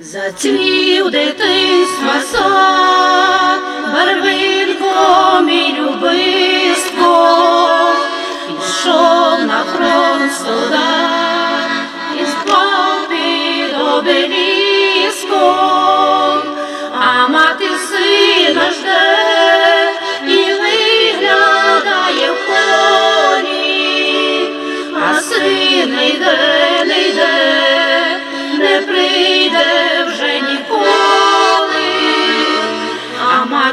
Зацвів дитинства сад, барвинком і любистком, пішов на фронт солдат, і спав під обеліском,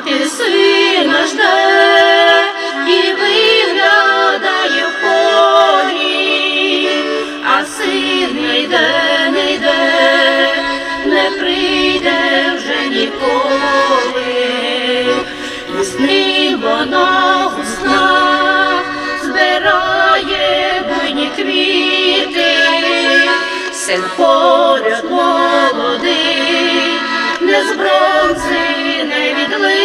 мати сина жде і виглядає в полі, а син не йде, не йде, не прийде вже ніколи, і з ним вона гусна збирає буйні квіти, син поряд молодий, не з бронзи не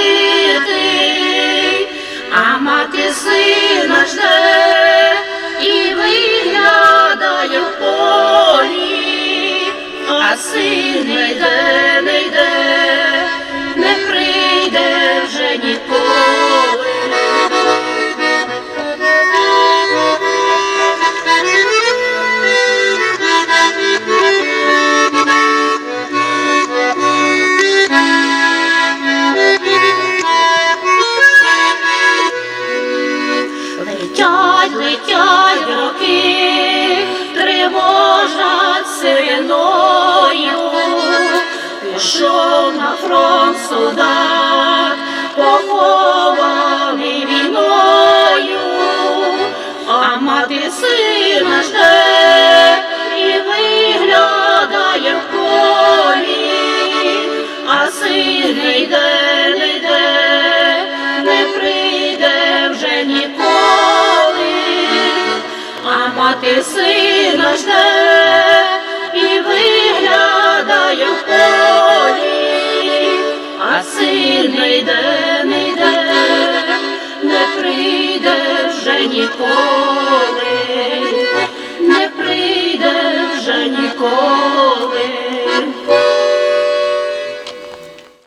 відлитий, а мати сина жде а сина жде і виглядає в полі, а син не йде, не йде, не прийде вже ніколи, а мати сина жде і виглядає в полі, а син не йде, не йде, не прийде вже ніколи.